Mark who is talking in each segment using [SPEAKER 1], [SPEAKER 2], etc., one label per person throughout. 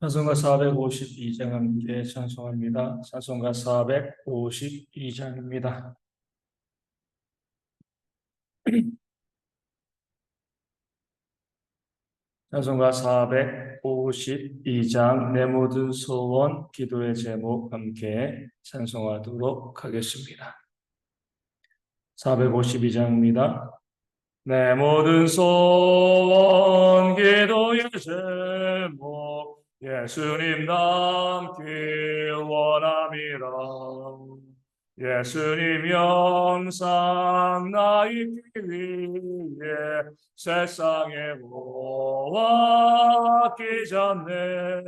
[SPEAKER 1] 찬송가 452장 함께 찬송합니다. 찬송가 452장입니다. 찬송가 452장 내 모든 소원 기도의 제목 함께 찬송하도록 하겠습니다. 452장입니다. 내 모든 소원 기도의 제목 예수님 닮기 원함이라. 예수님 영상 나 있기 위해 세상에 모았기 전에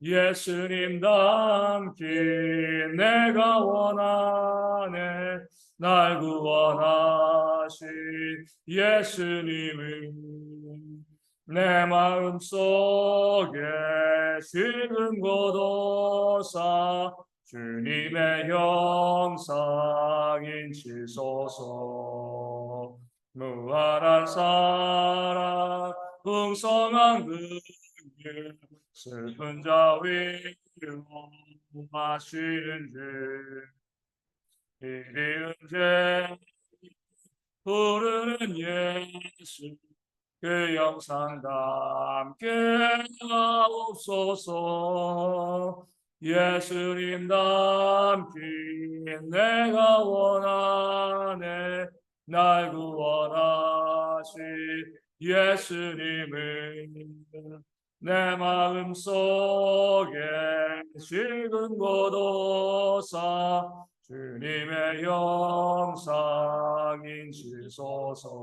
[SPEAKER 1] 예수님 닮기 내가 원하네. 날 구원하신 예수님을 내 마음 속에 지금 고도사 주님의 형상 인치소서. 무한한 사랑 풍성한 그일 슬픈 자 위로 마시는 줄 이리 은제 부르는 예수 그 영상 함께 하옵소서. 예수님 닮기 내가 원하네 날 구원하신 예수님을. 내 마음 속에 지금 고도사 주님의 영상 인치소서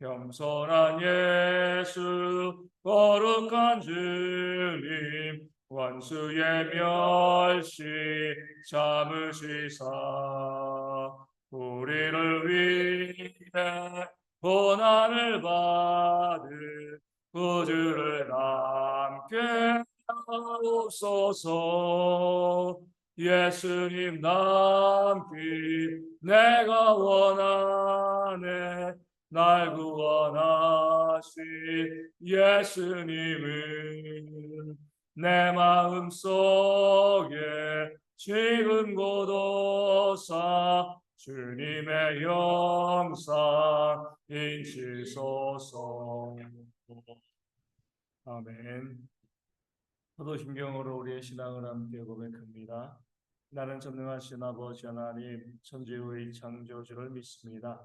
[SPEAKER 1] 겸손한 예수 거룩한 주님 원수의 멸시 참으시사. 우리를 위해 고난을 받을 구주를 함께 하옵소서. 예수님 닮기 내가 원하네 날 구원하신 예수님을 내 마음 속에 지금 고도사 주님의 영상 인치소서 아멘 포도심경으로 우리의 신앙을 함께 고백합니다. 나는 전능하신 아버지 하나님 천지의 창조주를 믿습니다.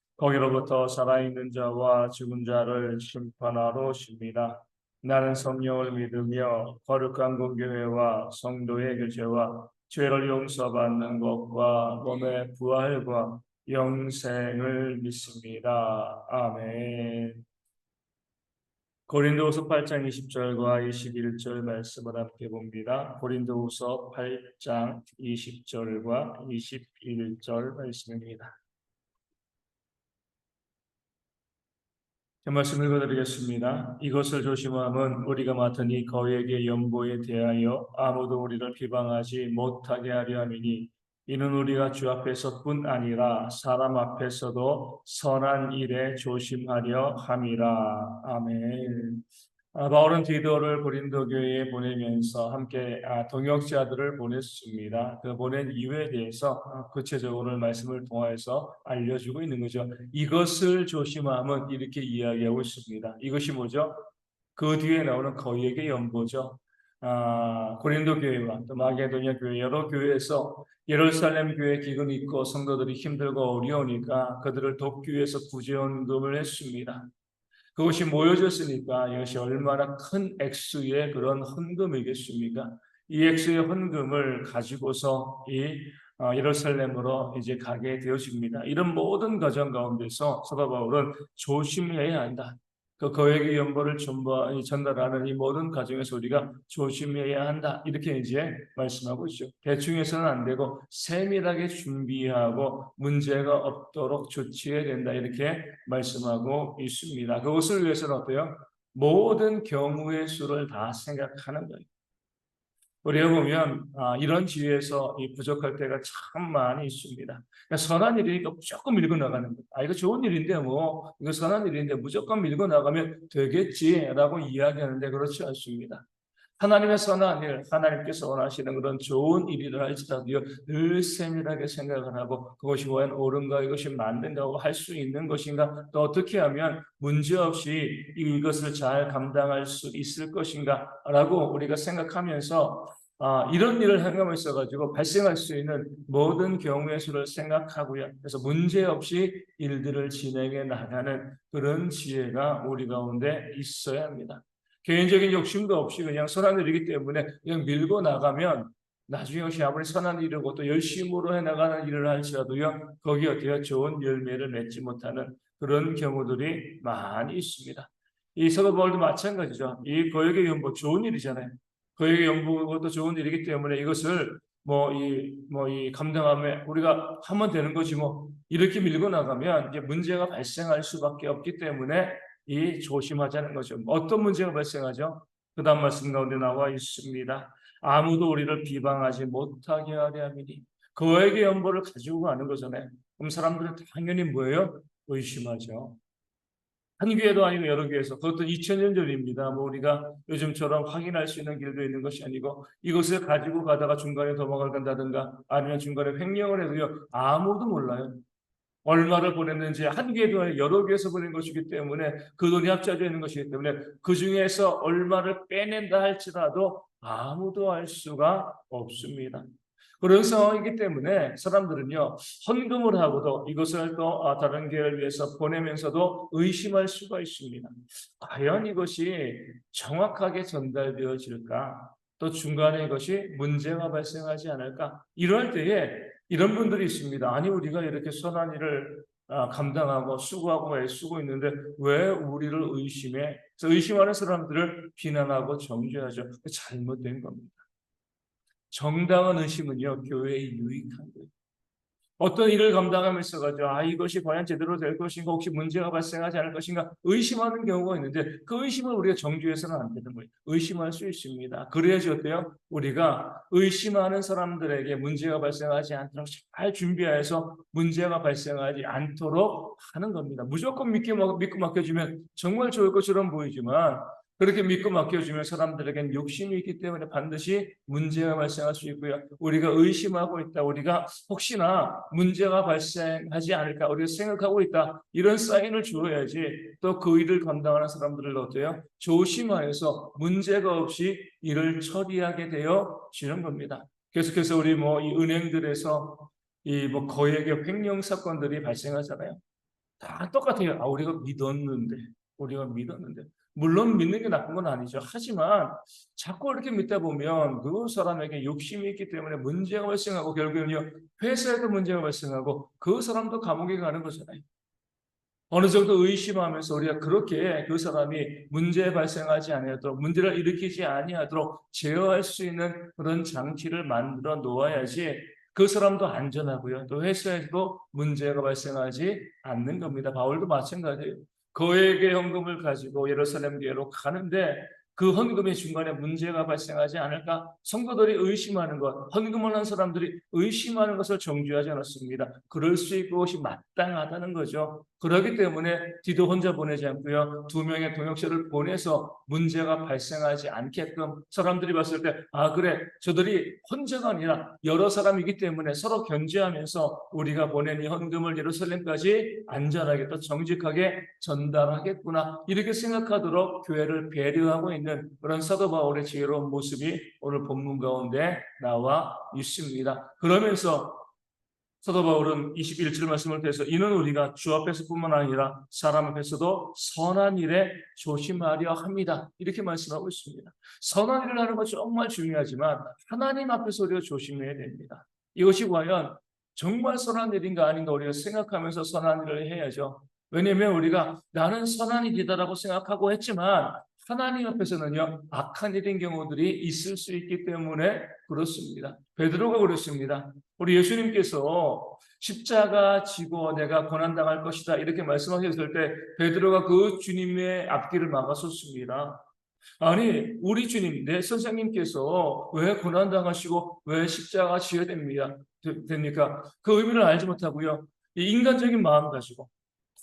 [SPEAKER 1] 거기로부터 살아있는 자와 죽은 자를 심판하러 오십니다. 나는 성령을 믿으며 거룩한 공교회와 성도의 교제와 죄를 용서받는 것과 몸의 부활과 영생을 믿습니다. 아멘. 고린도후서 8장 20절과 21절 말씀을 함께 봅니다. 고린도후서 8장 20절과 21절 말씀입니다. 제 말씀 읽어드리겠습니다. 이것을 조심함은 우리가 맡은 이 거액의 연보에 대하여 아무도 우리를 비방하지 못하게 하려 함이니 이는 우리가 주 앞에서뿐 아니라 사람 앞에서도 선한 일에 조심하려 함이라. 아멘. 아, 바울은 디도를 고린도 교회에 보내면서 함께 아, 동역자들을 보냈습니다. 그 보낸 이유에 대해서 아, 구체적으로 말씀을 통해서 알려주고 있는 거죠. 이것을 조심하면 이렇게 이야기하고 있습니다. 이것이 뭐죠? 그 뒤에 나오는 거액의 연보죠. 아, 고린도 교회와 또 마게도냐 교회 여러 교회에서 예루살렘 교회 기금 있고 성도들이 힘들고 어려우니까 그들을 돕기 위해서 구제원금을 했습니다. 그것이 모여졌으니까 이것이 얼마나 큰 액수의 그런 헌금이겠습니까? 이 액수의 헌금을 가지고서 이 어, 예루살렘으로 이제 가게 되어집니다. 이런 모든 과정 가운데서 사도 바울은 조심해야 한다. 그 거액의 연보를 전달하는 이 모든 가정에서 우리가 조심해야 한다. 이렇게 이제 말씀하고 있죠. 대충 해서는 안 되고 세밀하게 준비하고 문제가 없도록 조치해야 된다. 이렇게 말씀하고 있습니다. 그것을 위해서는 어때요? 모든 경우의 수를 다 생각하는 거예요. 우리가 보면 아, 이런 지위에서 이 부족할 때가 참 많이 있습니다. 그러니까 선한 일이니까 무조건 밀고 나가는 거예요. 아 이거 좋은 일인데 뭐 이거 선한 일인데 무조건 밀고 나가면 되겠지라고 이야기하는데 그렇지 않습니다. 하나님의 선한 일, 하나님께서 원하시는 그런 좋은 일이라 할지라도요, 늘 세밀하게 생각을 하고 그것이 과연 옳은가, 이것이 맞는가, 할 수 있는 것인가, 또 어떻게 하면 문제없이 이것을 잘 감당할 수 있을 것인가 라고 우리가 생각하면서 아, 이런 일을 행하고 있어가지고 발생할 수 있는 모든 경우의 수를 생각하고요. 그래서 문제없이 일들을 진행해 나가는 그런 지혜가 우리 가운데 있어야 합니다. 개인적인 욕심도 없이 그냥 선한 일이기 때문에 그냥 밀고 나가면 나중에 혹시 아무리 선한 일이고 또 열심으로 해나가는 일을 할지라도요 거기 어떻게 좋은 열매를 맺지 못하는 그런 경우들이 많이 있습니다. 이 바울도 마찬가지죠. 이 거액의 연보 좋은 일이잖아요. 거액의 연보도 좋은 일이기 때문에 이것을 뭐 이 뭐 이 감당하면 우리가 하면 되는 거지 뭐 이렇게 밀고 나가면 이제 문제가 발생할 수밖에 없기 때문에 이 조심하자는 거죠. 어떤 문제가 발생하죠? 그 다음 말씀 가운데 나와 있습니다. 아무도 우리를 비방하지 못하게 하려 함이니 그에게 연보를 가지고 가는 거잖아요. 그럼 사람들은 당연히 뭐예요? 의심하죠. 한 교회도 아니고 여러 교회에서 그것도 2000년 전입니다. 뭐 우리가 요즘처럼 확인할 수 있는 길도 있는 것이 아니고 이것을 가지고 가다가 중간에 도망을 간다든가 아니면 중간에 횡령을 해도요 아무도 몰라요. 얼마를 보냈는지 한 개도 아니라 여러 개에서 보낸 것이기 때문에 그 돈이 합쳐져 있는 것이기 때문에 그 중에서 얼마를 빼낸다 할지라도 아무도 알 수가 없습니다. 그런 상황이기 때문에 사람들은요 헌금을 하고도 이것을 또 아, 다른 교회를 위해서 보내면서도 의심할 수가 있습니다. 과연 이것이 정확하게 전달되어질까? 또 중간에 이것이 문제가 발생하지 않을까? 이럴 때에 이런 분들이 있습니다. 아니 우리가 이렇게 선한 일을 아, 감당하고 수고하고 애쓰고 있는데 왜 우리를 의심해? 의심하는 사람들을 비난하고 정죄하죠. 잘못된 겁니다. 정당한 의심은요 교회에 유익한 거예요. 어떤 일을 감당하면서 가지고 아 이것이 과연 제대로 될 것인가 혹시 문제가 발생하지 않을 것인가 의심하는 경우가 있는데 그 의심을 우리가 정죄해서는 안 되는 거예요. 의심할 수 있습니다. 그래야지 어때요? 우리가 의심하는 사람들에게 문제가 발생하지 않도록 잘 준비해서 문제가 발생하지 않도록 하는 겁니다. 무조건 믿고, 믿고 맡겨주면 정말 좋을 것처럼 보이지만 그렇게 믿고 맡겨주면 사람들에겐 욕심이 있기 때문에 반드시 문제가 발생할 수 있고요. 우리가 의심하고 있다. 우리가 혹시나 문제가 발생하지 않을까 우리가 생각하고 있다. 이런 사인을 주어야지 또 그 일을 감당하는 사람들을 어때요? 조심하여서 문제가 없이 일을 처리하게 되어 지는 겁니다. 계속해서 우리 뭐 이 은행들에서 이 뭐 거액의 횡령 사건들이 발생하잖아요. 다 똑같아요. 아 우리가 믿었는데 우리가 믿었는데 물론 믿는 게 나쁜 건 아니죠. 하지만 자꾸 이렇게 믿다 보면 그 사람에게 욕심이 있기 때문에 문제가 발생하고 결국은요 회사에도 문제가 발생하고 그 사람도 감옥에 가는 거잖아요. 어느 정도 의심하면서 우리가 그렇게 그 사람이 문제 발생하지 아니하도록 문제를 일으키지 아니하도록 제어할 수 있는 그런 장치를 만들어 놓아야지 그 사람도 안전하고요. 또 회사에도 문제가 발생하지 않는 겁니다. 바울도 마찬가지예요. 거액의 헌금을 가지고 예루살렘 교회로 가는데 그 헌금의 중간에 문제가 발생하지 않을까? 성도들이 의심하는 것, 헌금을 한 사람들이 의심하는 것을 정죄하지 않았습니다. 그럴 수 있고 그것이 마땅하다는 거죠. 그렇기 때문에 디도 혼자 보내지 않고요. 두 명의 동역자를 보내서 문제가 발생하지 않게끔 사람들이 봤을 때, 아, 그래. 저들이 혼자가 아니라 여러 사람이기 때문에 서로 견제하면서 우리가 보낸 이 헌금을 예루살렘까지 안전하게 또 정직하게 전달하겠구나. 이렇게 생각하도록 교회를 배려하고 있는 그런 사도 바울의 지혜로운 모습이 오늘 본문 가운데 나와 있습니다. 그러면서 사도 바울은 21절 말씀을 통해서 이는 우리가 주 앞에서뿐만 아니라 사람 앞에서도 선한 일에 조심하려 합니다. 이렇게 말씀하고 있습니다. 선한 일을 하는 것 정말 중요하지만 하나님 앞에서 우리가 조심해야 됩니다. 이것이 과연 정말 선한 일인가 아닌가 우리가 생각하면서 선한 일을 해야죠. 왜냐하면 우리가 나는 선한 일이다라고 생각하고 했지만 하나님 앞에서는요 악한 일인 경우들이 있을 수 있기 때문에 그렇습니다. 베드로가 그렇습니다. 우리 예수님께서 십자가 지고 내가 고난 당할 것이다 이렇게 말씀하셨을 때 베드로가 그 주님의 앞길을 막아섰습니다. 아니 우리 주님 내 선생님께서 왜 고난 당하시고 왜 십자가 지어야 됩니까? 그 의미를 알지 못하고요 이 인간적인 마음 가지고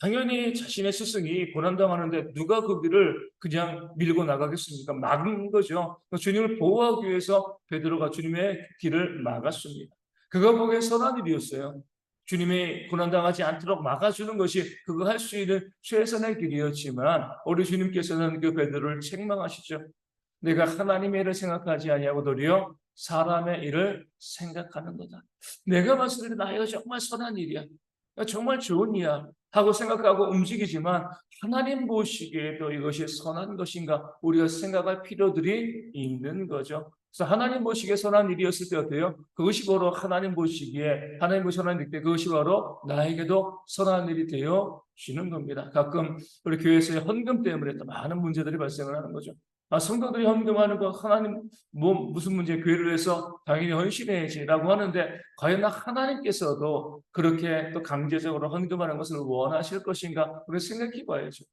[SPEAKER 1] 당연히 자신의 스승이 고난당하는데 누가 그 길을 그냥 밀고 나가겠습니까? 막은 거죠. 주님을 보호하기 위해서 베드로가 주님의 길을 막았습니다. 그거 보기에 선한 일이었어요. 주님이 고난당하지 않도록 막아주는 것이 그거 할 수 있는 최선의 길이었지만 우리 주님께서는 그 베드로를 책망하시죠. 내가 하나님의 일을 생각하지 아니하고 도리어 사람의 일을 생각하는 거다. 내가 봤을 때 나이가 정말 선한 일이야. 정말 좋은 일이야. 하고 생각하고 움직이지만 하나님 보시기에도 이것이 선한 것인가 우리가 생각할 필요들이 있는 거죠. 그래서 하나님 보시기에 선한 일이었을 때 어때요? 그것이 바로 하나님 보시기에 하나님 보시 선한 일때 그것이 바로 나에게도 선한 일이 되어 지는 겁니다. 가끔 우리 교회에서의 헌금 때문에 또 많은 문제들이 발생을 하는 거죠. 아, 성도들이 헌금하는 거 하나님 뭐 무슨 문제 교회를 위해서 당연히 헌신해야지라고 하는데 과연 하나님께서도 그렇게 또 강제적으로 헌금하는 것을 원하실 것인가 우리 생각해 봐야죠.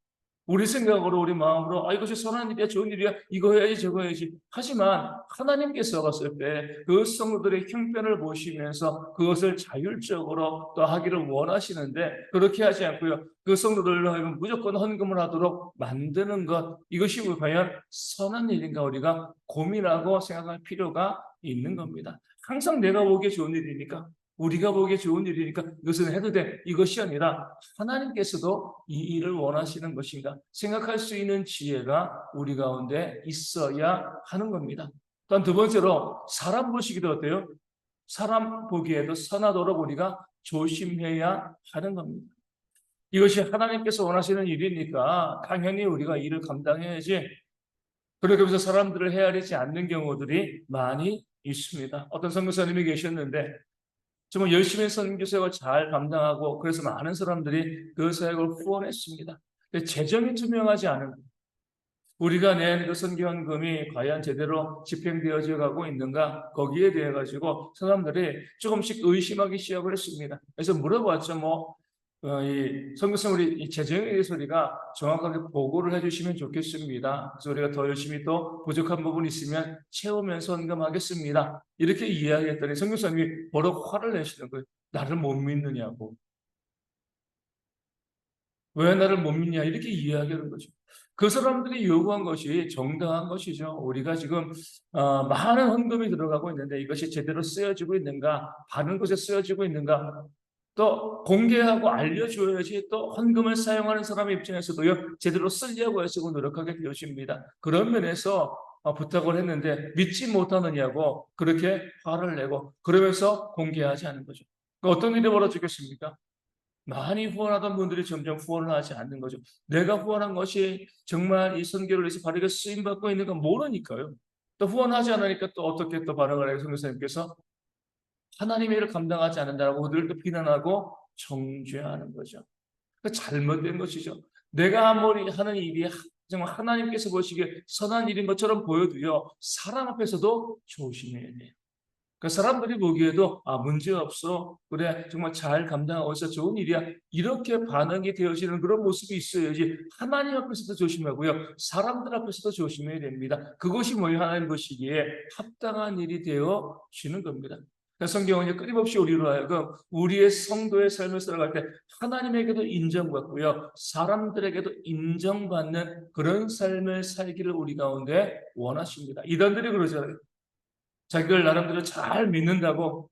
[SPEAKER 1] 우리 생각으로 우리 마음으로 아 이것이 선한 일이야 좋은 일이야. 이거 해야지 저거 해야지. 하지만 하나님께서 봤을 때 그 성도들의 형편을 보시면서 그것을 자율적으로 또 하기를 원하시는데 그렇게 하지 않고요. 그 성도들로 하여금 무조건 헌금을 하도록 만드는 것 이것이 과연 선한 일인가 우리가 고민하고 생각할 필요가 있는 겁니다. 항상 내가 보기에 좋은 일이니까 우리가 보기에 좋은 일이니까 이것은 해도 돼. 이것이 아니라 하나님께서도 이 일을 원하시는 것인가 생각할 수 있는 지혜가 우리 가운데 있어야 하는 겁니다. 또한 두 번째로 사람 보시기도 어때요? 사람 보기에도 선하도록 우리가 조심해야 하는 겁니다. 이것이 하나님께서 원하시는 일이니까 당연히 우리가 일을 감당해야지. 그렇게 해서 사람들을 헤아리지 않는 경우들이 많이 있습니다. 어떤 선교사님이 계셨는데 정말 열심히 선교 사역을 잘 감당하고 그래서 많은 사람들이 그 사역을 후원했습니다. 재정이 투명하지 않은 우리가 낸 그 선교헌금이 과연 제대로 집행되어져 가고 있는가 거기에 대해 가지고 사람들이 조금씩 의심하기 시작을 했습니다. 그래서 물어봤죠. 뭐 어, 이 성교성 우리 이 대해서 우리가 정확하게 보고를 해주시면 좋겠습니다. 그래서 우리가 더 열심히 또 부족한 부분이 있으면 채우면서 헌금하겠습니다. 이렇게 이야기했더니 성교사님이 뭐라고 화를 내시는 거예요. 나를 못 믿느냐고. 왜 나를 못 믿냐 이렇게 이야기하는 거죠. 그 사람들이 요구한 것이 정당한 것이죠. 우리가 지금 어, 많은 헌금이 들어가고 있는데 이것이 제대로 쓰여지고 있는가, 바른 곳에 쓰여지고 있는가, 또 공개하고 알려줘야지 또 헌금을 사용하는 사람의 입장에서도요 제대로 쓰려고 해서 노력하게 되어집니다. 그런 면에서 어, 부탁을 했는데 믿지 못하느냐고 그렇게 화를 내고 그러면서 공개하지 않은 거죠. 그러니까 어떤 일이 벌어지겠습니까? 많이 후원하던 분들이 점점 후원을 하지 않는 거죠. 내가 후원한 것이 정말 이 선교를 위해서 바르게 쓰임 받고 있는 건 모르니까요. 또 후원하지 않으니까 또 어떻게 또 반응을 해요, 성교사님께서 하나님의 일을 감당하지 않는다고 늘또 비난하고 정죄하는 거죠. 그 잘못된 것이죠. 내가 아무리 하는 일이 정말 하나님께서 보시기에 선한 일인 것처럼 보여도요, 사람 앞에서도 조심해야 돼요. 그 사람들이 보기에도 아 문제 없어 그래 정말 잘 감당하고 있어 좋은 일이야 이렇게 반응이 되어지는 그런 모습이 있어야지 하나님 앞에서도 조심하고요 사람들 앞에서도 조심해야 됩니다 그것이 뭐예요 하나님 보시기에 합당한 일이 되어지는 겁니다 성경은 끊임없이 우리로 하여금 우리의 성도의 삶을 살아갈 때 하나님에게도 인정받고요. 사람들에게도 인정받는 그런 삶을 살기를 우리 가운데 원하십니다. 이단들이 그러잖아요. 자기들 나름대로 잘 믿는다고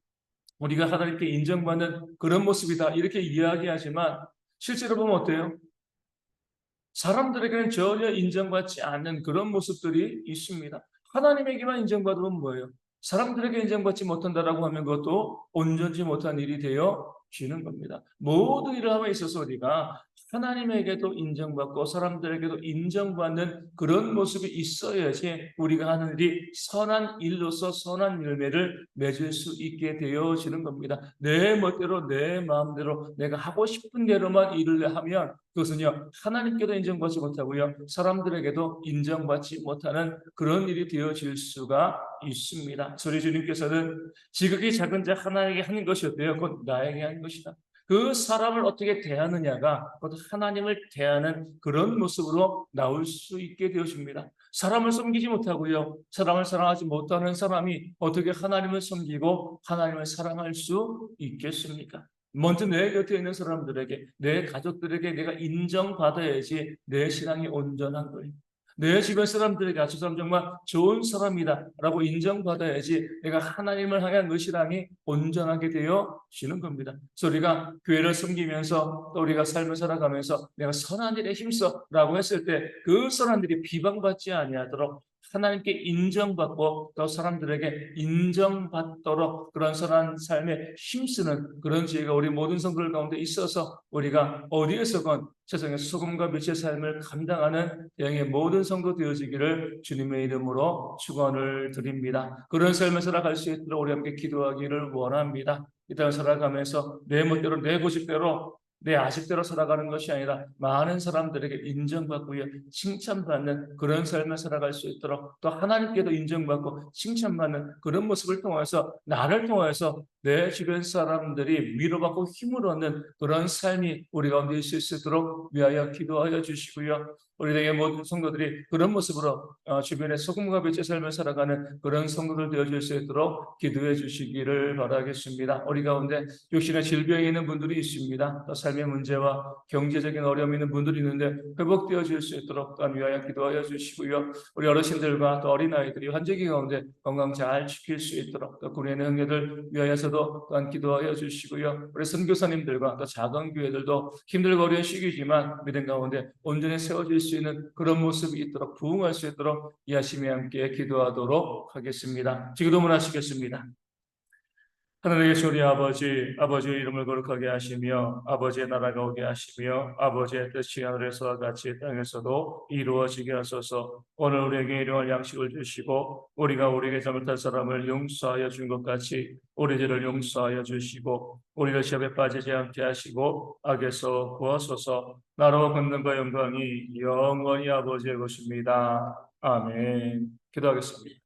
[SPEAKER 1] 우리가 하나님께 인정받는 그런 모습이다. 이렇게 이야기하지만 실제로 보면 어때요? 사람들에게는 전혀 인정받지 않는 그런 모습들이 있습니다. 하나님에게만 인정받으면 뭐예요? 사람들에게 인정받지 못한다라고 하면 그것도 온전지 못한 일이 되어 지는 겁니다. 모든 일을 함에 있어서 우리가 하나님에게도 인정받고 사람들에게도 인정받는 그런 모습이 있어야지 우리가 하는 일이 선한 일로서 선한 열매를 맺을 수 있게 되어지는 겁니다. 내 멋대로 내 마음대로 내가 하고 싶은 대로만 일을 하면 그것은요 하나님께도 인정받지 못하고요 사람들에게도 인정받지 못하는 그런 일이 되어질 수가 있습니다. 소리 주님께서는 지극히 작은 자 하나에게 하는 것이 어때요? 곧 나에게 하는 것이다. 그 사람을 어떻게 대하느냐가 곧 하나님을 대하는 그런 모습으로 나올 수 있게 되어집니다. 사람을 섬기지 못하고요. 사람을 사랑하지 못하는 사람이 어떻게 하나님을 섬기고 하나님을 사랑할 수 있겠습니까? 먼저 내 곁에 있는 사람들에게, 내 가족들에게 내가 인정받아야지 내 신앙이 온전한 거예요. 내 주변 사람들에게 아, 저 사람 정말 좋은 사람이다 라고 인정받아야지 내가 하나님을 향한 그 신앙이 온전하게 되어지는 겁니다. 그래서 우리가 교회를 섬기면서 또 우리가 삶을 살아가면서 내가 선한 일에 힘써 라고 했을 때그 사람들이 비방받지 아니하도록 하나님께 인정받고 또 사람들에게 인정받도록 그런 선한 삶에 힘쓰는 그런 지혜가 우리 모든 성도들 가운데 있어서 우리가 어디에서건 세상의 소금과 빛의 삶을 감당하는 영의 모든 성도 되어지기를 주님의 이름으로 축원을 드립니다. 그런 삶을 살아갈 수 있도록 우리 함께 기도하기를 원합니다. 이 땅을 살아가면서 내 멋대로 내 고집대로 내 아식대로 살아가는 것이 아니라 많은 사람들에게 인정받고요 칭찬받는 그런 삶을 살아갈 수 있도록 또 하나님께도 인정받고 칭찬받는 그런 모습을 통해서 나를 통해서 내 주변 사람들이 위로받고 힘을 얻는 그런 삶이 우리 가운데 있을 수 있도록 위하여 기도하여 주시고요. 우리에게 모든 성도들이 그런 모습으로 어, 주변에 소금과 빛의 삶을 살아가는 그런 성도들 되어줄 수 있도록 기도해 주시기를 바라겠습니다. 우리 가운데 육신의 질병이 있는 분들이 있습니다. 또 삶의 문제와 경제적인 어려움이 있는 분들이 있는데 회복되어 질 수 있도록 또한 위하여 기도하여 주시고요. 우리 어르신들과 또 어린아이들이 환절기 가운데 건강 잘 지킬 수 있도록 또 군인의 형제들 위하여서도 또한 기도하여 주시고요. 우리 선교사님들과 또 작은 교회들도 힘들고 어려운 시기지만 믿음 가운데 온전히 세워질 수 있는 그런 모습이 있도록 부흥할 수 있도록 이하심에 함께 기도하도록 하겠습니다. 지금도 문하시겠습니다. 하늘의 주리 아버지, 아버지의 이름을 거룩하게 하시며 아버지의 나라가 오게 하시며 아버지의 뜻이 하늘에서와 같이 땅에서도 이루어지게 하소서 오늘 우리에게 일용할 양식을 주시고 우리가 우리에게 잘못한 사람을 용서하여 준 것 같이 우리 죄를 용서하여 주시고 우리를 시험에 빠지지 않게 하시고 악에서 구하소서 나로 권능과 영광이 영원히 아버지의 것입니다. 아멘 기도하겠습니다.